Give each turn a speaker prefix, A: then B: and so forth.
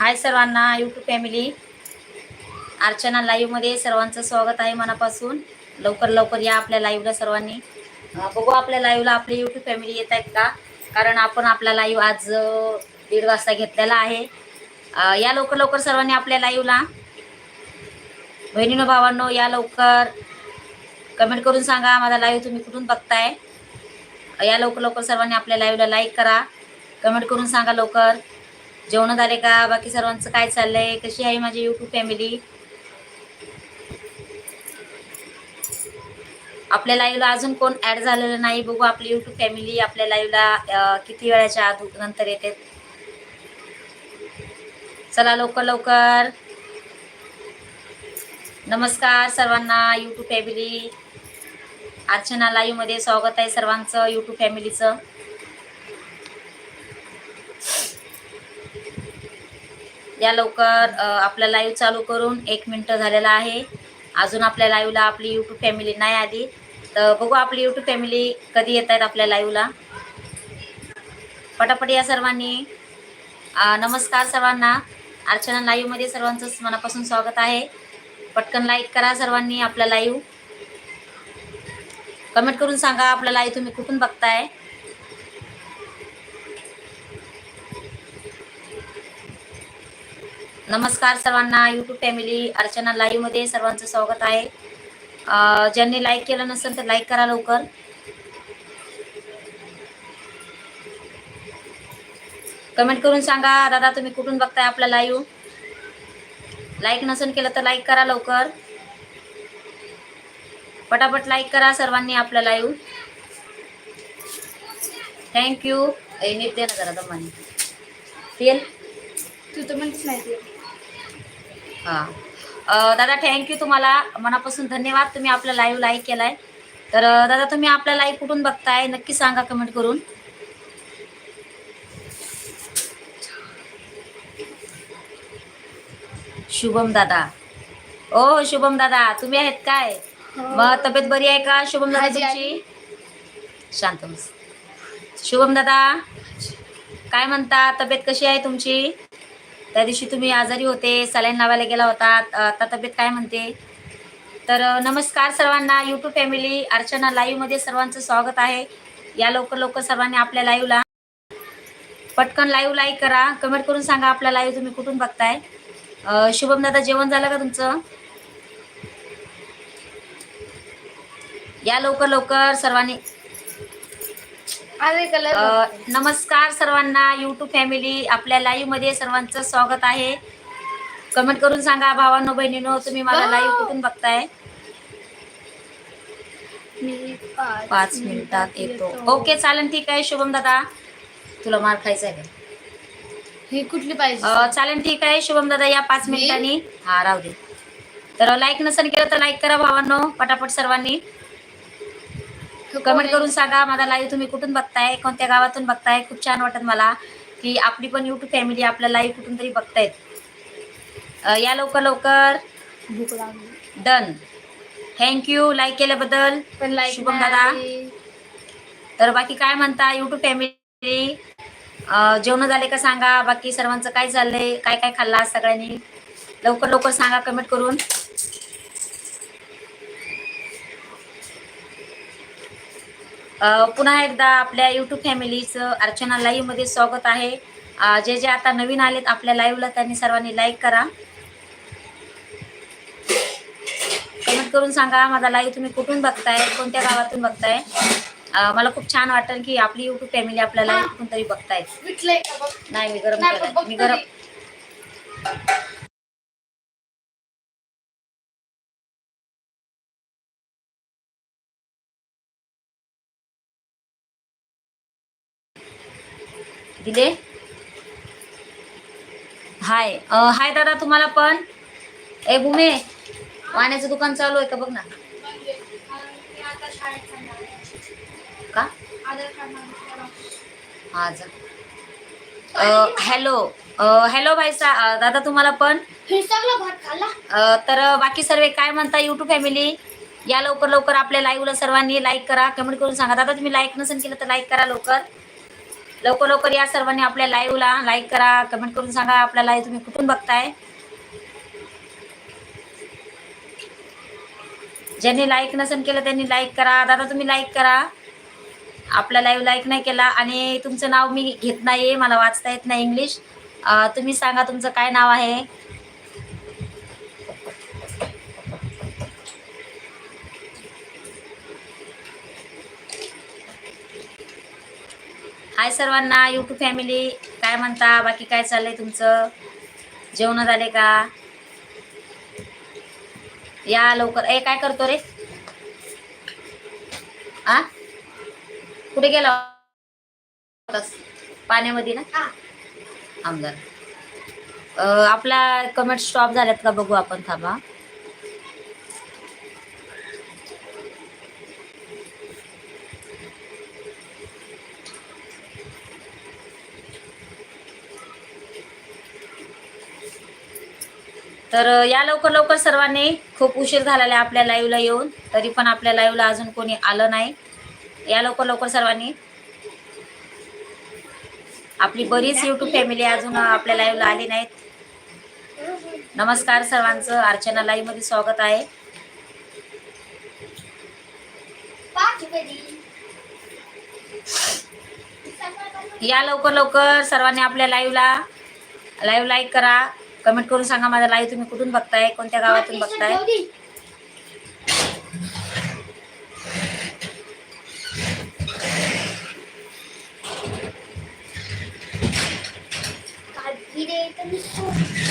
A: हाय सर्वांना YouTube family Archana लाईव्हमध्ये सर्वांचं स्वागत आहे मनापासून. लवकर लवकर या आपल्या लाईव्हला सर्वांनी. बघू आपल्या लाईव्हला आपली यूट्यूब फॅमिली येत आहेत का? कारण आपण आपला लाईव्ह आज दीड वाजता घेतलेला आहे. या लवकर लवकर सर्वांनी आपल्या लाईव्हला बहिणीनो भावांनो या लवकर कमेंट करून सांगा माझा लाईव्ह तुम्ही कुठून बघताय. या लवकर लवकर सर्वांनी आपल्या लाईव्हला लाईक करा. कमेंट करून सांगा लवकर. जेवण झाले का? बाकी सर्वांचं काय चाललंय? कशी आहे माझी यूट्यूब फॅमिली आपल्या लाईव्हला अजून कोण ऍड झालेलं नाही बघू आपली यूट्यूब फॅमिली आपल्या लाईव्हला किती वेळाच्या आत नंतर येते. चला लवकर लवकर. नमस्कार सर्वांना यूट्यूब फॅमिली अर्चना लाईव्हमध्ये स्वागत आहे सर्वांचं यूट्यूब फॅमिलीचं या लवकर आपला लाईव्ह चालू करून एक मिनटं झालेला आहे. अजून आपल्या लाईव्हला आपली यूट्यूब फॅमिली नाही आली. तर बघू आपली यूट्यूब फॅमिली कधी येत आहेत आपल्या लाईव्हला पटापट या सर्वांनी. नमस्कार सर्वांना. अर्चना लाईव्हमध्ये सर्वांचं मनापासून स्वागत आहे. पटकन लाईक करा सर्वांनी आपला लाईव्ह कमेंट करून सांगा आपला लाईव्ह तुम्ही कुठून बघताय. नमस्कार सर्वांना. यूट्यूब फॅमिली अर्चना लाईव्हमध्ये सर्वांचं स्वागत आहे. ज्यांनी लाईक केलं नसेल तर लाईक करा लवकर. कमेंट करून सांगा दादा तुम्ही कुठून बघताय आपला लाईव्ह लाईक नसेल केलं तर लाईक करा लवकर. पटापट लाईक करा सर्वांनी आपला लाईव्ह थँक्यू नीट दे ना जरा दमाने. तेल
B: तू तर म्हणतेच नाही
A: हां. दादा थँक्यू तुम्हाला. मनापासून धन्यवाद. तुम्ही आपला लाईव्ह लाईक केलाय. तर दादा तुम्ही आपला लाईव्ह कुठून बघताय? नक्की सांगा कमेंट करून. शुभम दादा. ओ शुभम दादा तुम्ही आहेत काय? मग तब्येत बरी आहे का शुभम दादा. तुमची? शांत शुभम दादा काय म्हणता? तब्येत कशी आहे तुमची? त्या दिवशी तुम्ही आजारी होते सलाईन लावायला गेला होता आता तब्येत काय म्हणते? तर नमस्कार सर्वांना यूट्यूब फॅमिली अर्चना लाईव्हमध्ये सर्वांचं स्वागत आहे. या लवकर लवकर सर्वांनी आपल्या लाईव्हला पटकन लाईव्ह लाईक करा. कमेंट करून सांगा आपला लाईव्ह तुम्ही कुठून बघताय. शुभम दादा जेवण झालं का तुमचं? या लवकर लवकर सर्वांनी नमस्कार सर्वांना. यूट्यूब फॅमिली आपल्या लाईव्हमध्ये सर्वांचं स्वागत आहे. कमेंट करून सांगा भावांनो बहिणीनो तुम्ही मला. लाईव्ह कुठून बघताय? पाच मिनिटात येतो. ओके चालेल ठीक आहे शुभम दादा. तुला मार खायचा आहे
B: ही कुठली पाहिजे?
A: चालेल ठीक आहे शुभम दादा या पाच? मिनिटांनी. हा राहू दे. तर लाईक नसेल केलं तर लाईक करा भावांनो पटापट सर्वांनी. कमेंट करून सांगा माझा लाईव्ह तुम्ही कुठून बघताय कोणत्या गावातून बघताय? खूप छान वाटत मला की आपली पण यूट्यूब फॅमिली आपला लाईव्ह कुठून तरी बघतायत या लवकर लवकर. डन थँक्यू लाईक केल्याबद्दल.
B: पण लाईक
A: शुभम दादा. तर बाकी काय म्हणता यूट्यूब फॅमिली जेवण झाले का सांगा. बाकी सर्वांचं काय चाललंय? काय काय खाल्लं सगळ्यांनी? लवकर लवकर सांगा कमेंट करून. पुन्हा एकदा आपल्या यूट्यूब फॅमिलीचं अर्चना लाईव्हमध्ये स्वागत आहे. जे जे आता नवीन आलेत आपल्या लाईव्हला त्यांनी सर्वांनी लाईक करा. कमेंट करून सांगा माझा लाईव्ह तुम्ही कुठून बघताय कोणत्या गावातून बघताय? मला खूप छान वाटेल की आपली यूट्यूब फॅमिली आपल्या लाईव्ह कुठून तरी बघताय
B: विटलंय का बघ?
A: नाही मी गरम मी गरम दिले. हाय हाय दादा तुम्हाला पण. ए भूमे वाण्याचं दुकान चालू आहे का? बघ ना. का? हा हॅलो हॅलो भाई सा दादा तुम्हाला पण. तर बाकी सर्व काय म्हणता युट्यूब फॅमिली या लवकर लवकर आपल्या लाईव्हला सर्वांनी लाईक करा. कमेंट करून सांगा. दादा तुम्ही लाईक नसेल केलं तर लाईक करा लवकर. लवकर लवकर या सर्वांनी आपल्या लाईव्हला लाईक करा कमेंट करून सांगा आपल्या लाईव्ह तुम्ही कुठून बघताय. ज्यांनी लाईक नसेल केलं त्यांनी लाईक करा. दादा तुम्ही लाईक करा. आपला लाईव्ह लाईक नाही केला आणि तुमचं नाव मी घेत नाही मला वाचता येत नाही इंग्लिश तुम्ही सांगा तुमचं काय नाव आहे. हाय सर्वांना यूट्यूब फॅमिली काय म्हणता? बाकी काय चाललंय तुमचं? जेवण झाले का? या लवकर. ए काय करतो रे? आ? कुठे गेला? पाण्यामध्ये ना?
B: हा.
A: आमदार. आपला कमेंट स्टॉप झाल्यात का बघू आपण थांबा. तर या लवकर लवकर सर्वांनी खूप उशीर झालेला आहे आपल्या लाईव्हला येऊन. तरी पण आपल्या लाईव्हला अजून कोणी आलं नाही. या लवकर लवकर सर्वांनी आपली बरीच युट्यूब फॅमिली अजून आपल्या लाईव्हला आली नाहीत. नमस्कार सर्वांचं. अर्चना लाईव्हमध्ये स्वागत आहे. या लवकर लवकर सर्वांनी आपल्या लाईव्हला लाईव्ह लाईक करा. कमेंट करून सांगा माझा लाईव्ह तुम्ही कुठून बघताय कोणत्या गावातून बघताय
B: काढी रे तर निघतो.